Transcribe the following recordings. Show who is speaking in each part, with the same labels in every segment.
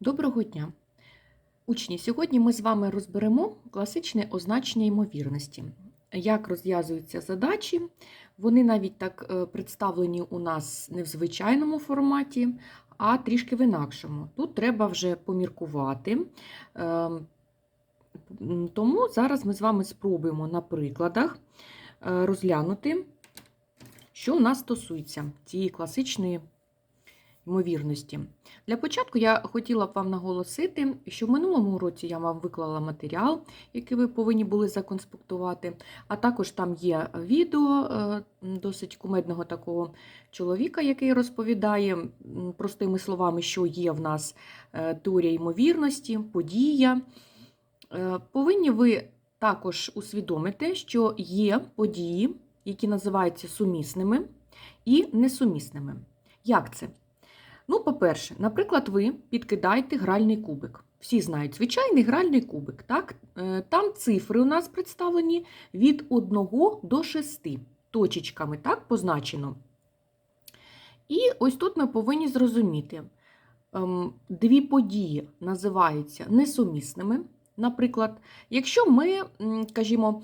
Speaker 1: Доброго дня! Учні, сьогодні ми з вами розберемо класичне означення ймовірності. Як розв'язуються задачі, вони навіть так е, представлені у нас не в звичайному форматі, а трішки в інакшому. Тут треба вже поміркувати. Ем, Тому зараз ми з вами спробуємо на прикладах е, розглянути, що у нас стосується цієї класичної ймовірності. Для початку я хотіла б вам наголосити, що в минулому році я вам виклала матеріал, який ви повинні були законспектувати, а також там є відео е, досить кумедного такого чоловіка, який розповідає простими словами, що є в нас е, теорія ймовірності, подія. Е, Повинні ви також усвідомити, що є події, які називаються сумісними і несумісними. Як це? Ну, по-перше, наприклад, ви підкидаєте гральний кубик. Всі знають звичайний гральний кубик. Так? Е, Там цифри у нас представлені від 1 до 6 точечками, так, позначено. І ось тут ми повинні зрозуміти, ем, дві події називаються несумісними. Наприклад, якщо ми, кажімо,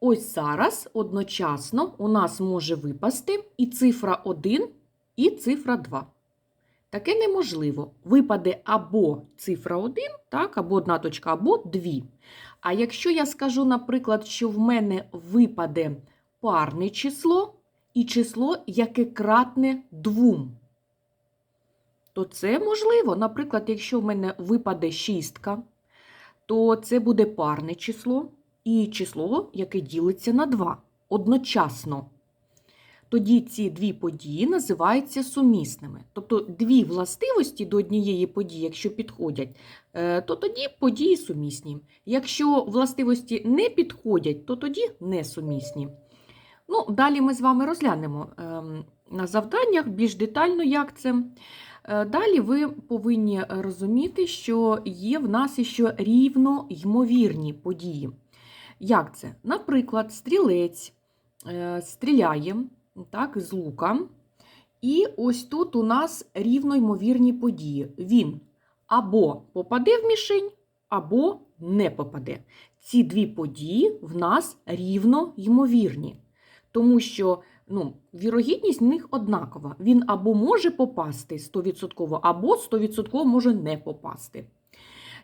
Speaker 1: ось зараз одночасно у нас може випасти і цифра 1, і цифра 2. Таке неможливо. Випаде або цифра 1, так, або одна точка, або 2. А якщо я скажу, наприклад, що в мене випаде парне число і число, яке кратне 2, то це можливо. Наприклад, якщо в мене випаде шістка, то це буде парне число і число, яке ділиться на 2 одночасно тоді ці дві події називаються сумісними. Тобто дві властивості до однієї події, якщо підходять, е, то тоді події сумісні. Якщо властивості не підходять, то тоді несумісні. Ну, Далі ми з вами розглянемо ем, на завданнях більш детально, як це. Е, Далі ви повинні розуміти, що є в нас ще рівно ймовірні події. Як це? Наприклад, стрілець е, стріляє так, з лука. І ось тут у нас рівноймовірні події. Він або попаде в мішень, або не попаде. Ці дві події в нас рівно ймовірні. Тому що ну, вірогідність в них однакова. Він або може попасти 100%, або 100% може не попасти.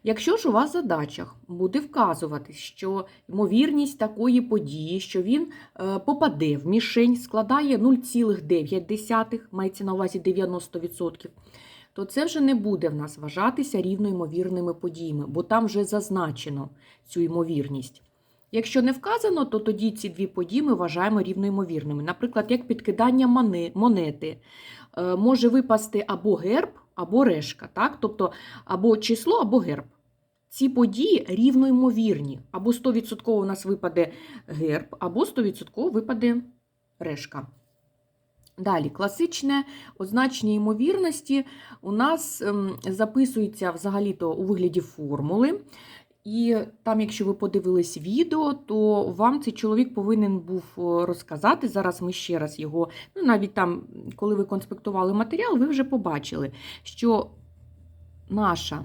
Speaker 1: Якщо ж у вас в задачах буде вказувати, що ймовірність такої події, що він е, попаде в мішень, складає 0,9, мається на увазі 90%, то це вже не буде в нас вважатися рівноймовірними подіями, бо там вже зазначено цю ймовірність. Якщо не вказано, то тоді ці дві події ми вважаємо рівноймовірними. Наприклад, як підкидання монети е, може випасти або герб, або решка, так? тобто або число, або герб. Ці події рівноймовірні. Або 100% у нас випаде герб, або 100% випаде решка. Далі, класичне означення ймовірності у нас ем, записується взагалі-то у вигляді формули. І там, якщо ви подивились відео, то вам цей чоловік повинен був розказати. Зараз ми ще раз його, ну навіть там, коли ви конспектували матеріал, ви вже побачили, що наша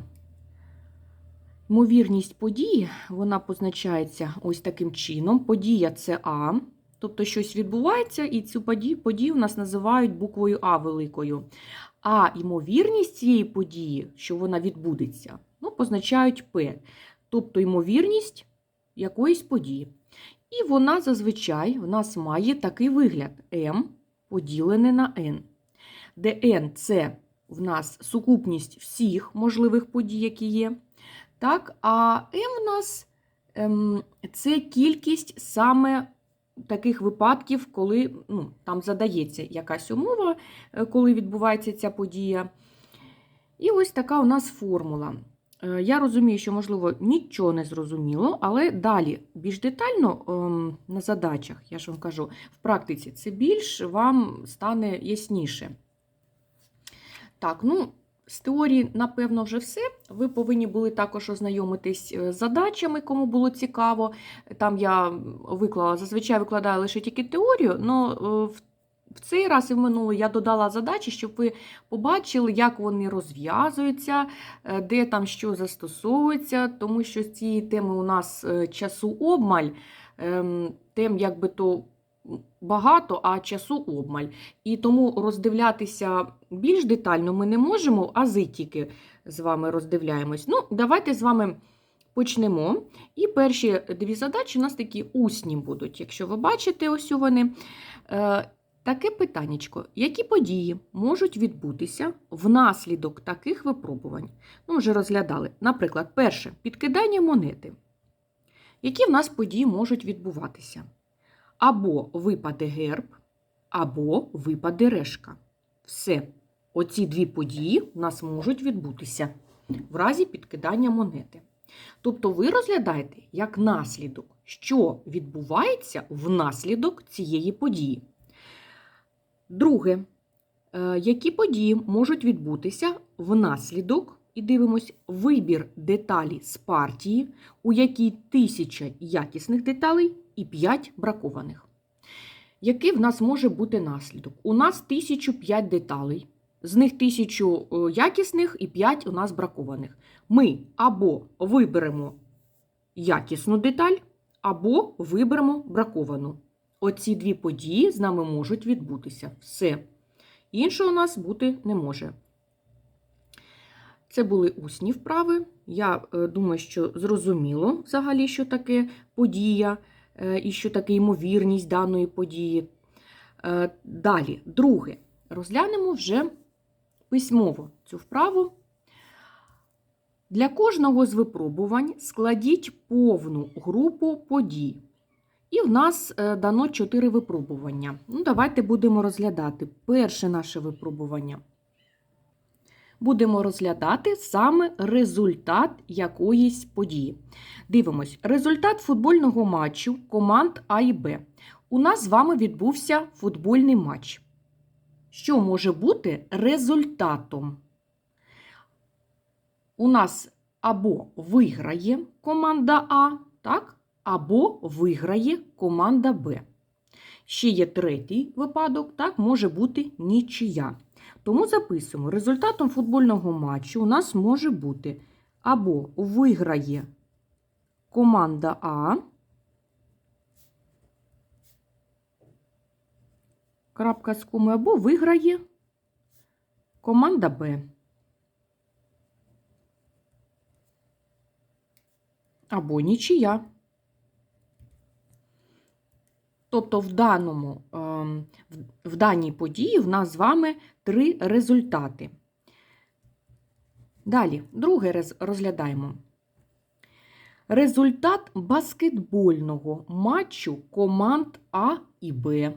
Speaker 1: ймовірність події, вона позначається ось таким чином. Подія це А, тобто щось відбувається, і цю подію, у нас називають буквою А великою. А ймовірність цієї події, що вона відбудеться, ну, позначають П тобто ймовірність якоїсь події. І вона зазвичай в нас має такий вигляд m поділене на n, де n це в нас сукупність всіх можливих подій, які є. Так, А m в нас ем, це кількість саме таких випадків, коли ну, там задається якась умова, е, коли відбувається ця подія. І ось така у нас формула. Е, я розумію, що, можливо, нічого не зрозуміло, але далі, більш детально ем, на задачах, я ж вам кажу, в практиці це більш вам стане ясніше. Так, ну, з теорії, напевно, вже все. Ви повинні були також ознайомитись е, з задачами, кому було цікаво. Там я виклала, зазвичай викладаю лише тільки теорію, але В цей раз і в минулий я додала задачі, щоб ви побачили, як вони розв'язуються, е, де там що застосовується, тому що з цієї теми у нас е, часу обмаль, ем, тем якби то багато, а часу обмаль. І тому роздивлятися більш детально ми не можемо, ази тільки з вами роздивляємось. Ну, давайте з вами почнемо. І перші дві задачі у нас такі усні будуть. Якщо ви бачите, ось вони. Е, Таке питаннячко. Які події можуть відбутися внаслідок таких випробувань? Ну, вже розглядали. Наприклад, перше підкидання монети. Які в нас події можуть відбуватися? Або випаде герб, або випаде решка. Все. Оці дві події у нас можуть відбутися в разі підкидання монети. Тобто ви розглядаєте як наслідок, що відбувається внаслідок цієї події. Друге, е, які події можуть відбутися внаслідок, і дивимось, вибір деталі з партії, у якій тисяча якісних деталей і 5 бракованих. Який в нас може бути наслідок? У нас 1005 деталей, з них 1000 е, якісних і 5 у нас бракованих. Ми або виберемо якісну деталь, або виберемо браковану. Оці дві події з нами можуть відбутися. Все. Іншого у нас бути не може. Це були усні вправи. Я е, думаю, що зрозуміло взагалі, що таке подія і що таке ймовірність даної події. Е, Далі, друге, розглянемо вже письмово цю вправу. Для кожного з випробувань складіть повну групу подій. І в нас е, дано 4 випробування. Ну, Давайте будемо розглядати перше наше випробування. Будемо розглядати саме результат якоїсь події. Дивимось, результат футбольного матчу команд А і Б. У нас з вами відбувся футбольний матч. Що може бути результатом? У нас або виграє команда А, так? або виграє команда Б. Ще є третій випадок, так, може бути нічия. Тому записуємо, результатом футбольного матчу у нас може бути або виграє команда А, крапка з комою, або виграє команда Б. Або нічия. Тобто в даному, ем, в даній події в нас з вами три результати. Далі, друге розглядаємо. Результат баскетбольного матчу команд А і Б.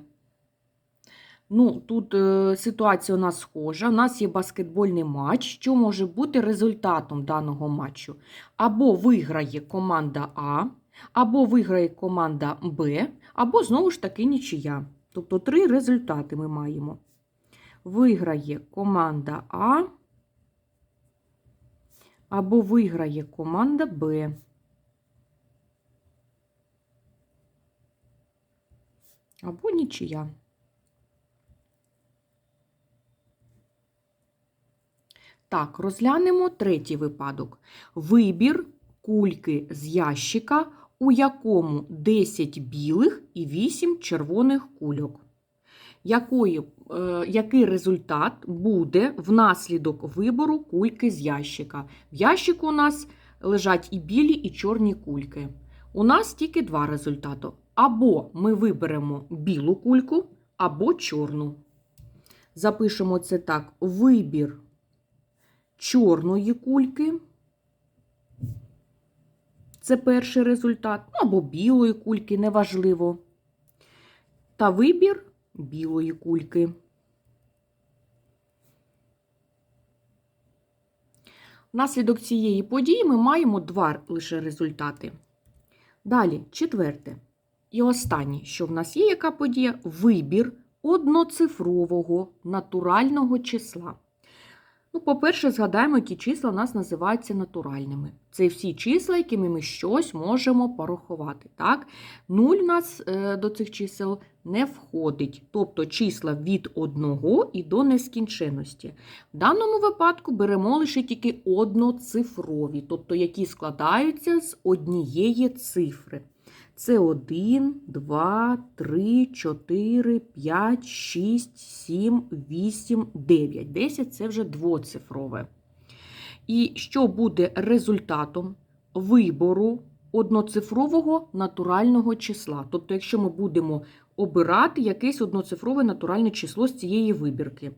Speaker 1: Ну, Тут е, ситуація у нас схожа. У нас є баскетбольний матч. Що може бути результатом даного матчу? Або виграє команда А, або виграє команда Б, або знову ж таки нічия. Тобто три результати ми маємо. Виграє команда А, або виграє команда Б. Або нічия. Так, розглянемо третій випадок. Вибір кульки з ящика у якому 10 білих і 8 червоних кульок. Якої, е, Який результат буде внаслідок вибору кульки з ящика? В ящику у нас лежать і білі, і чорні кульки. У нас тільки два результати. Або ми виберемо білу кульку, або чорну. Запишемо це так: вибір чорної кульки. Це перший результат, ну, або білої кульки, неважливо. Та вибір білої кульки. Внаслідок цієї події ми маємо два лише результати. Далі, четверте. І останнє, що в нас є, яка подія? Вибір одноцифрового натурального числа. Ну, по-перше, згадаємо, які числа у нас називаються натуральними. Це всі числа, якими ми щось можемо порахувати. Так? Нуль у нас е, до цих чисел не входить, тобто числа від 1 і до нескінченності. В даному випадку беремо лише тільки одноцифрові, тобто які складаються з однієї цифри. Це 1, 2, 3, 4, 5, 6, 7, 8, 9. 10 це вже двоцифрове. І що буде результатом вибору одноцифрового натурального числа? Тобто, якщо ми будемо обирати якесь одноцифрове натуральне число з цієї вибірки,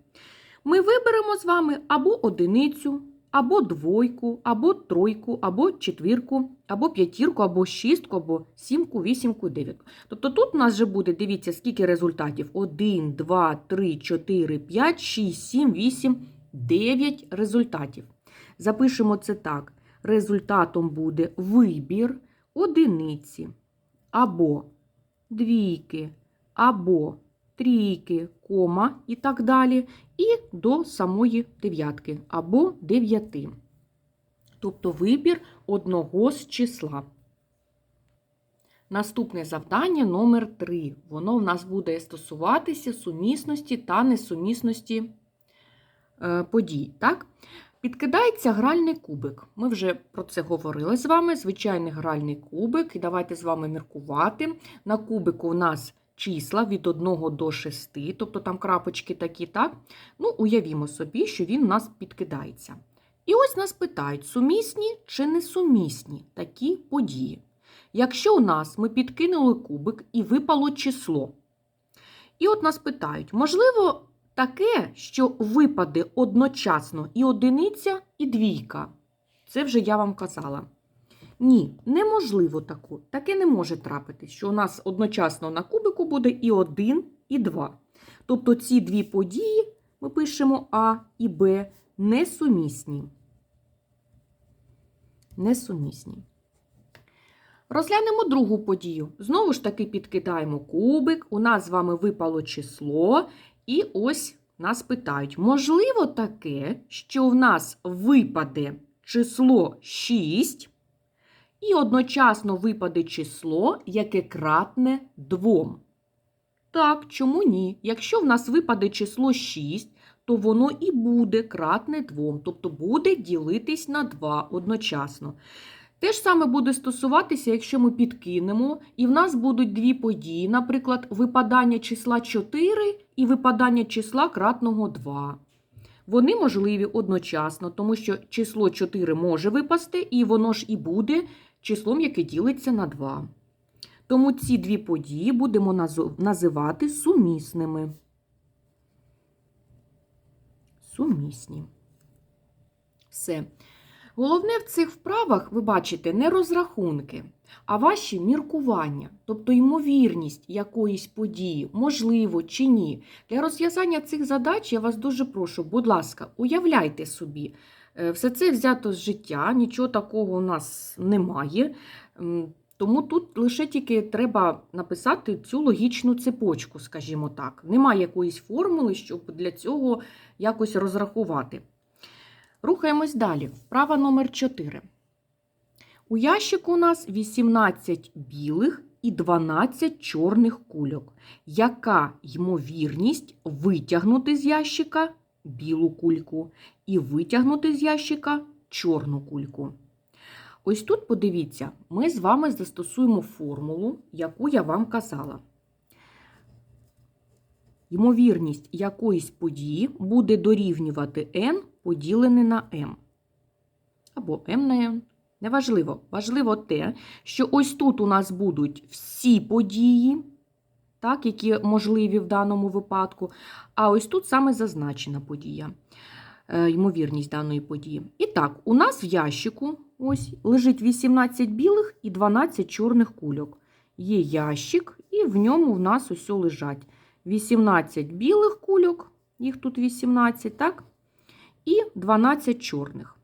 Speaker 1: ми виберемо з вами або одиницю, або двойку, або тройку, або четвірку, або п'ятірку, або шістку, або сімку, вісімку, дев'ятку. Тобто тут у нас вже буде, дивіться, скільки результатів: 1, 2, 3, 4, 5, 6, 7, 8, 9 результатів. Запишемо це так. Результатом буде вибір одиниці, або двійки, або трійки, кома і так далі, і до самої дев'ятки або дев'яти. Тобто вибір одного з числа. Наступне завдання номер 3. Воно в нас буде стосуватися сумісності та несумісності е, подій. Так? Підкидається гральний кубик. Ми вже про це говорили з вами. Звичайний гральний кубик. І давайте з вами міркувати. На кубику у нас числа від 1 до 6, тобто там крапочки такі, так? Ну, уявімо собі, що він у нас підкидається. І ось нас питають, сумісні чи несумісні такі події. Якщо у нас ми підкинули кубик і випало число. І от нас питають, можливо, таке, що випаде одночасно і одиниця, і двійка. Це вже я вам казала. Ні, неможливо таку. Таке не може трапитись, що у нас одночасно на кубику буде і 1, і 2. Тобто ці дві події ми пишемо А і Б несумісні. Несумісні. Розглянемо другу подію. Знову ж таки підкидаємо кубик, у нас з вами випало число, і ось нас питають: можливо таке, що в нас випаде число 6, і одночасно випаде число, яке кратне 2. Так, чому ні? Якщо в нас випаде число 6, то воно і буде кратне 2, тобто буде ділитись на 2 одночасно. Те ж саме буде стосуватися, якщо ми підкинемо, і в нас будуть дві події, наприклад, випадання числа 4 і випадання числа кратного 2. Вони можливі одночасно, тому що число 4 може випасти, і воно ж і буде числом, яке ділиться на 2. Тому ці дві події будемо називати сумісними. Сумісні. Все. Головне в цих вправах, ви бачите, не розрахунки, а ваші міркування, тобто ймовірність якоїсь події, можливо чи ні. Для розв'язання цих задач я вас дуже прошу, будь ласка, уявляйте собі, все це взято з життя, нічого такого у нас немає. Тому тут лише тільки треба написати цю логічну цепочку, скажімо так. Немає якоїсь формули, щоб для цього якось розрахувати. Рухаємось далі. Вправа номер 4. У ящику у нас 18 білих і 12 чорних кульок. Яка ймовірність витягнути з ящика білу кульку і витягнути з ящика чорну кульку? Ось тут, подивіться, ми з вами застосуємо формулу, яку я вам казала. Ймовірність якоїсь події буде дорівнювати n поділене на m. Або m на n. Неважливо. Важливо те, що ось тут у нас будуть всі події, так, які можливі в даному випадку. А ось тут саме зазначена подія, е, ймовірність даної події. І так, у нас в ящику ось лежить 18 білих і 12 чорних кульок. Є ящик, і в ньому в нас ось лежать 18 білих кульок, їх тут 18, так? І 12 чорних.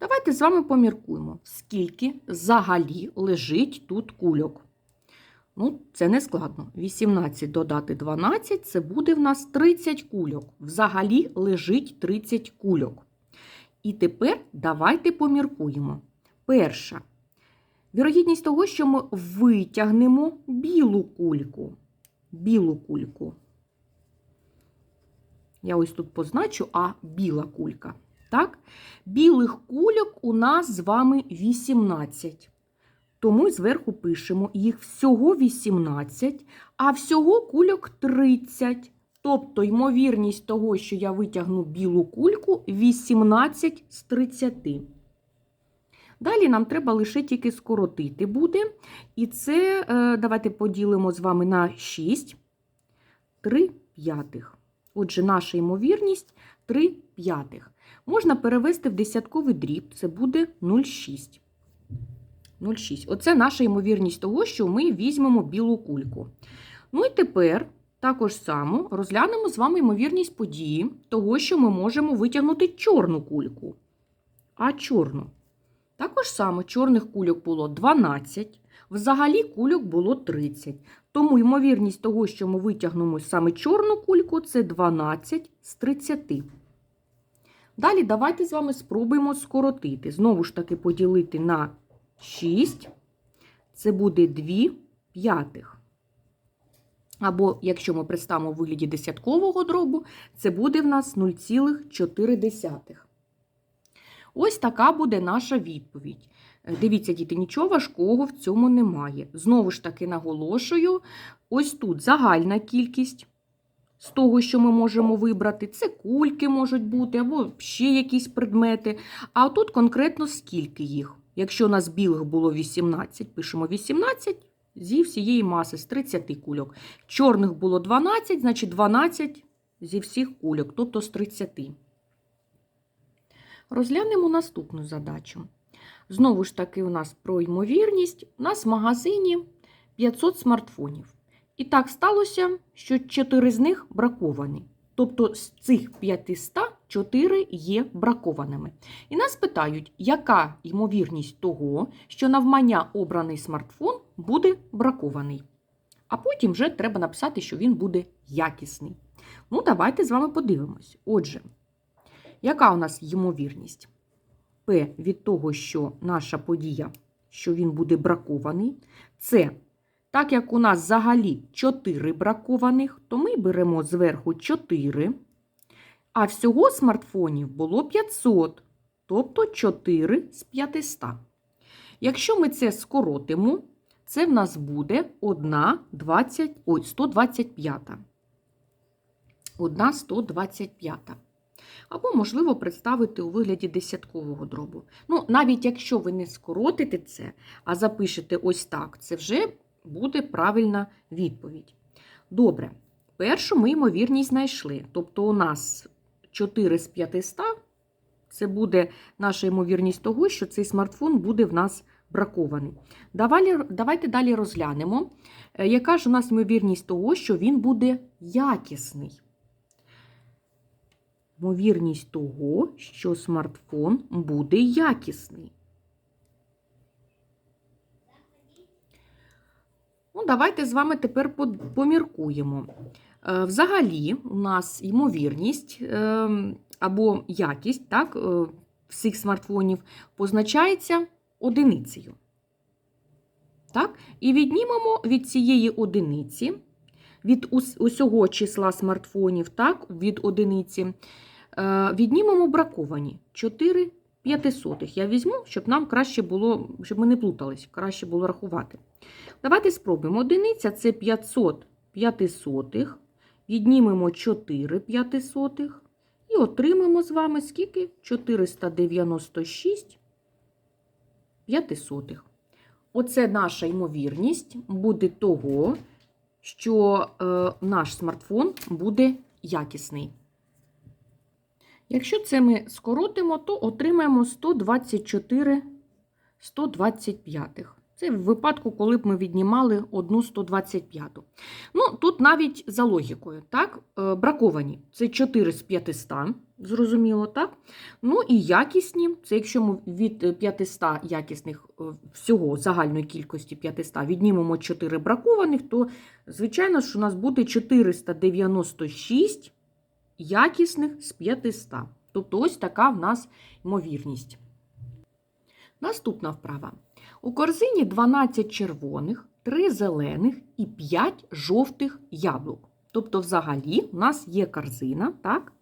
Speaker 1: Давайте з вами поміркуємо, скільки взагалі лежить тут кульок. Ну, це не складно. 18 додати 12 це буде в нас 30 кульок. Взагалі лежить 30 кульок. І тепер давайте поміркуємо. Перша. Вірогідність того, що ми витягнемо білу кульку. Білу кульку. Я ось тут позначу, а біла кулька. Так? Білих кульок у нас з вами 18. Тому зверху пишемо їх всього 18, а всього кульок 30. Тобто, ймовірність того, що я витягну білу кульку 18 з 30. Далі нам треба лише тільки скоротити буде. І це е, давайте поділимо з вами на 6, 3 п'ятих. Отже, наша ймовірність 3 п'ятих. Можна перевести в десятковий дріб, це буде 0,6. 0,6. Оце наша ймовірність того, що ми візьмемо білу кульку. Ну і тепер також само розглянемо з вами ймовірність події того, що ми можемо витягнути чорну кульку. А чорну. Також само чорних кульок було 12, взагалі кульок було 30. Тому ймовірність того, що ми витягнемо саме чорну кульку, це 12 з 30. Далі давайте з вами спробуємо скоротити. Знову ж таки, поділити на 6. Це буде 2 п'ятих. Або, якщо ми представимо у вигляді десяткового дробу, це буде в нас 0,4. Ось така буде наша відповідь. Е, Дивіться, діти, нічого важкого в цьому немає. Знову ж таки наголошую, ось тут загальна кількість з того, що ми можемо вибрати. Це кульки можуть бути, або ще якісь предмети. А тут конкретно скільки їх. Якщо нас білих було 18, пишемо 18 зі всієї маси, з 30 кульок. Чорних було 12, значить 12 зі всіх кульок, тобто з 30. Розглянемо наступну задачу. Знову ж таки, у нас про ймовірність. У нас в магазині 500 смартфонів. І так сталося, що 4 з них браковані. Тобто з цих 500 4 є бракованими. І нас питають, яка ймовірність того, що навмання обраний смартфон буде бракований. А потім вже треба написати, що він буде якісний. Ну, давайте з вами подивимось. Отже, яка у нас ймовірність? П від того, що наша подія, що він буде бракований, це так як у нас взагалі 4 бракованих, то ми беремо зверху 4, а всього смартфонів було 500, тобто 4 з 500. Якщо ми це скоротимо, це в нас буде 1 20, ой, 125. 1 125. Або, можливо, представити у вигляді десяткового дробу. Ну, навіть якщо ви не скоротите це, а запишете ось так, це вже буде правильна відповідь. Добре, першу ми ймовірність знайшли. Тобто у нас 4 з 500 це буде наша ймовірність того, що цей смартфон буде в нас бракований. Давай, давайте далі розглянемо, е, яка ж у нас ймовірність того, що він буде якісний. Ймовірність того, що смартфон буде якісний. Ну, давайте з вами тепер поміркуємо. Е, Взагалі, у нас ймовірність е, або якість так, е, всіх смартфонів позначається одиницею. Так? І віднімемо від цієї одиниці, від усього числа смартфонів, так, від одиниці, віднімемо браковані 4 п'ятисотих. Я візьму, щоб нам краще було, щоб ми не плутались, краще було рахувати. Давайте спробуємо. Одиниця це 500 п'ятисотих. Віднімемо 4 п'ятисотих. І отримаємо з вами скільки? 496 п'ятисотих. Оце наша ймовірність буде того, що е, наш смартфон буде якісний. Якщо це ми скоротимо, то отримаємо 124 125. Це в випадку, коли б ми віднімали одну 125. Ну, тут навіть за логікою, так, е, браковані це 4 з 500, зрозуміло, так? Ну і якісні, це якщо ми від 500 якісних е, всього загальної кількості 500 віднімемо 4 бракованих, то, звичайно, що у нас буде 496 якісних з 500. Тобто ось така в нас ймовірність. Наступна вправа. У корзині 12 червоних, 3 зелених і 5 жовтих яблук. Тобто, взагалі, у нас є корзина, так?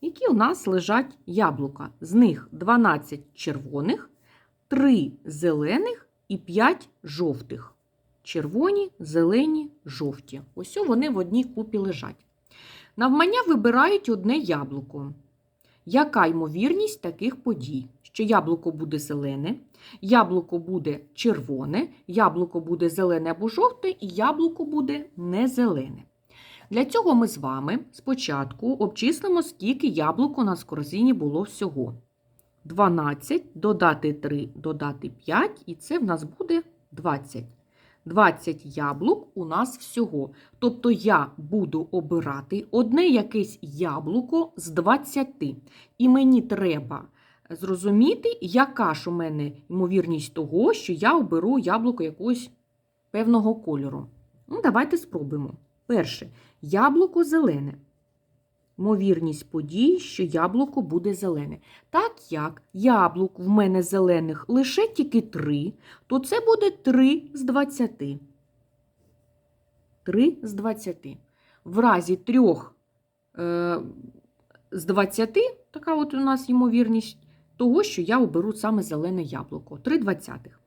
Speaker 1: які у нас лежать яблука. З них 12 червоних, 3 зелених і 5 жовтих. Червоні, зелені, жовті. Ось вони в одній купі лежать. Навмання вибирають одне яблуко. Яка ймовірність таких подій? Що яблуко буде зелене, яблуко буде червоне, яблуко буде зелене або жовте, і яблуко буде не зелене. Для цього ми з вами спочатку обчислимо, скільки яблук у нас в корзині було всього. 12, додати 3, додати 5, і це в нас буде 20. 20 яблук у нас всього. Тобто я буду обирати одне якесь яблуко з 20. І мені треба зрозуміти, яка ж у мене ймовірність того, що я оберу яблуко якогось певного кольору. Ну, Давайте спробуємо. Перше, яблуко зелене. Ймовірність подій, що яблуко буде зелене. Так як яблук в мене зелених лише тільки 3, то це буде 3 з 20. 3 з 20. В разі 3 е, з 20, така от у нас ймовірність того, що я оберу саме зелене яблуко. 3 двадцятих.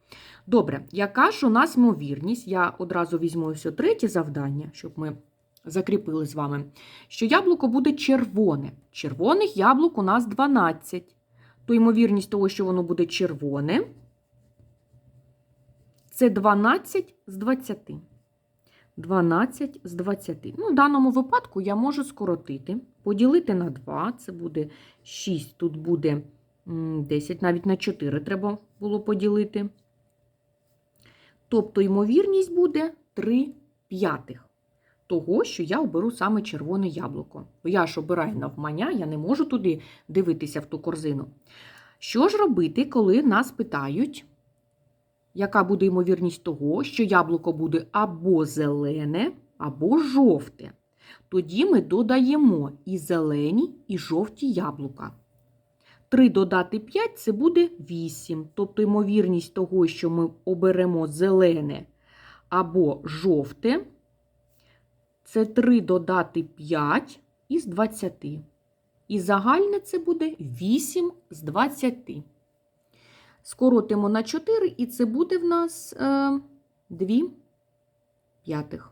Speaker 1: Добре, яка ж у нас ймовірність? Я одразу візьму ось третє завдання, щоб ми закріпили з вами, що яблуко буде червоне. Червоних яблук у нас 12. То ймовірність того, що воно буде червоне, це 12 з 20. 12 з 20. Ну, В даному випадку я можу скоротити, поділити на 2, це буде 6, тут буде 10, навіть на 4 треба було поділити. Тобто, ймовірність буде 3 п'ятих того, що я оберу саме червоне яблуко. Бо я ж обираю навмання, я не можу туди дивитися в ту корзину. Що ж робити, коли нас питають, яка буде ймовірність того, що яблуко буде або зелене, або жовте? Тоді ми додаємо і зелені, і жовті яблука. 3 додати 5 це буде 8. Тобто ймовірність того, що ми оберемо зелене або жовте, це 3 додати 5 із 20. І загальне це буде 8 з 20. Скоротимо на 4, і це буде в нас е, 2 п'ятих.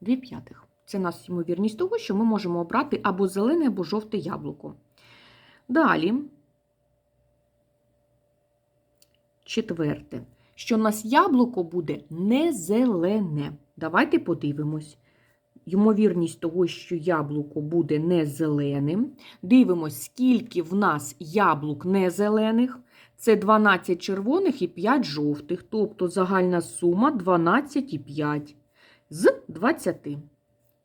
Speaker 1: 2 п'ятих. Це нас ймовірність того, що ми можемо обрати або зелене, або жовте яблуко. Далі, четверте, що у нас яблуко буде не зелене. Давайте подивимось. Ймовірність того, що яблуко буде не зеленим. Дивимось, скільки в нас яблук не зелених. Це 12 червоних і 5 жовтих. Тобто загальна сума 12 і 5 з 20.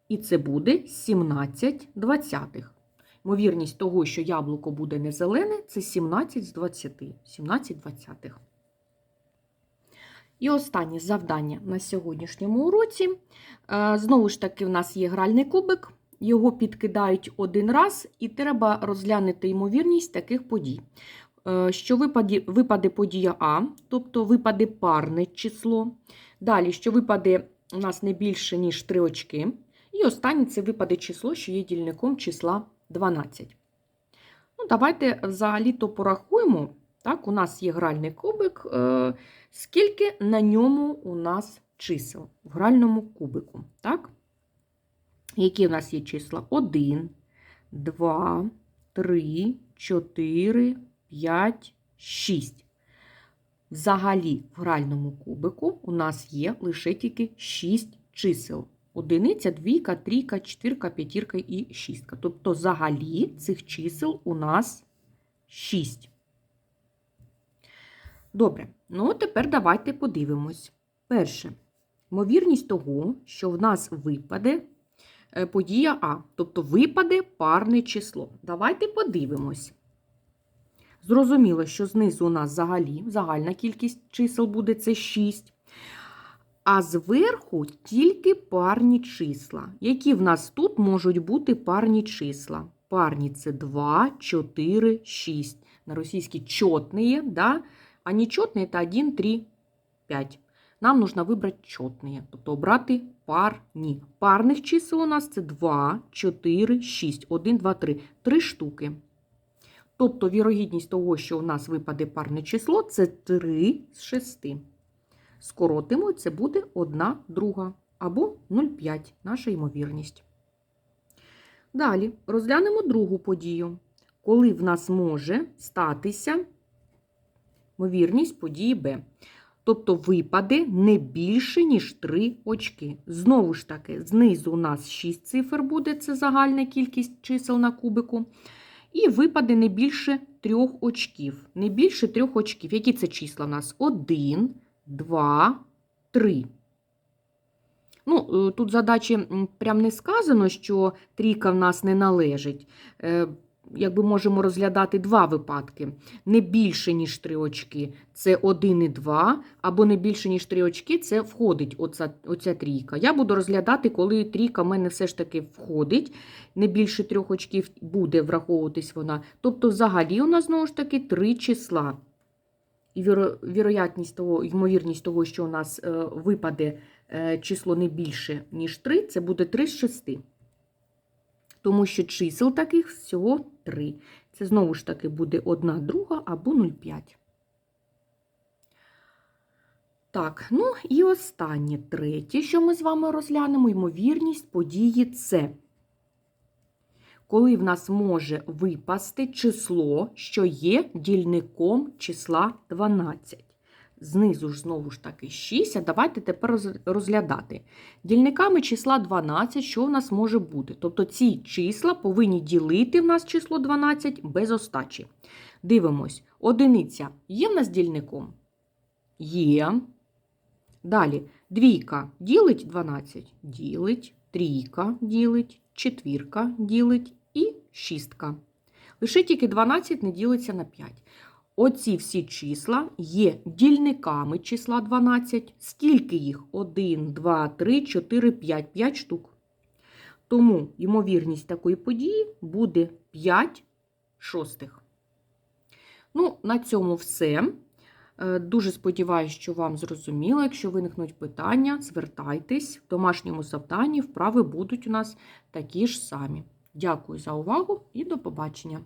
Speaker 1: І це буде 17 двадцятих. Ймовірність того, що яблуко буде не зелене, це 17 з 20. 17 двадцятих. І останнє завдання на сьогоднішньому уроці. Е, знову ж таки, в нас є гральний кубик, його підкидають один раз, і треба розглянути ймовірність таких подій. Е, що випаде, випаде подія А, тобто випаде парне число. Далі, що випаде у нас не більше, ніж 3 очки. І останнє це випаде число, що є дільником числа 12. Ну, Давайте взагалі-то порахуємо. Так, У нас є гральний кубик. Е, скільки на ньому у нас чисел в гральному кубику? Так? Які у нас є числа? 1, 2, 3, 4, 5, 6. Взагалі, в гральному кубику у нас є лише тільки 6 чисел. Одиниця, двійка, трійка, чотирка, п'ятірка і шістка. Тобто, взагалі, цих чисел у нас 6. Добре, ну тепер давайте подивимось. Перше, ймовірність того, що в нас випаде е, подія А, тобто випаде парне число. Давайте подивимось. Зрозуміло, що знизу у нас взагалі загальна кількість чисел буде це 6. А зверху тільки парні числа. Які в нас тут можуть бути парні числа? Парні це 2, 4, 6. На російській чотные, да? а нечетные это 1, 3, 5. Нам нужно вибрати чотные, тобто обрати парні. Парних чисел у нас це 2, 4, 6, 1, 2, 3. Три штуки. Тобто вірогідність того, що у нас випаде парне число, це 3 з 6. Скоротимо, це буде 1 друга або 0,5 наша ймовірність. Далі розглянемо другу подію, коли в нас може статися ймовірність події Б. Тобто випаде не більше, ніж 3 очки. Знову ж таки, знизу у нас 6 цифр буде, це загальна кількість чисел на кубику. І випаде не більше 3 очків. Не більше 3 очків. Які це числа у нас? 1, 2, 3. Ну, е, тут задачі прям не сказано, що трійка в нас не належить. Якби можемо розглядати два випадки. Не більше, ніж 3 очки це 1 і 2, або не більше, ніж 3 очки це входить оця, оця трійка. Я буду розглядати, коли трійка в мене все ж таки входить, не більше 3 очків буде враховуватись вона. Тобто, взагалі, у нас знову ж таки 3 числа. І віро, віроятність того, ймовірність того, що у нас е, випаде е, число не більше, ніж 3, це буде 3 з 6. Тому що чисел таких всього 3. Це знову ж таки буде 1 друга або 0,5. Так, ну і останнє третє, що ми з вами розглянемо, ймовірність події С. Коли в нас може випасти число, що є дільником числа 12. Знизу ж знову ж таки 6, а давайте тепер розглядати. Дільниками числа 12, що в нас може бути? Тобто ці числа повинні ділити в нас число 12 без остачі. Дивимось, одиниця є в нас дільником? Є. Далі, двійка ділить 12? Ділить, трійка ділить, четвірка ділить і шістка. Лише тільки 12 не ділиться на 5. Оці всі числа є дільниками числа 12. Скільки їх? 1, 2, 3, 4, 5. 5 штук. Тому ймовірність такої події буде 5 шостих. Ну, на цьому все. Е, Дуже сподіваюся, що вам зрозуміло. Якщо виникнуть питання, звертайтесь. В домашньому завданні вправи будуть у нас такі ж самі. Дякую за увагу і до побачення!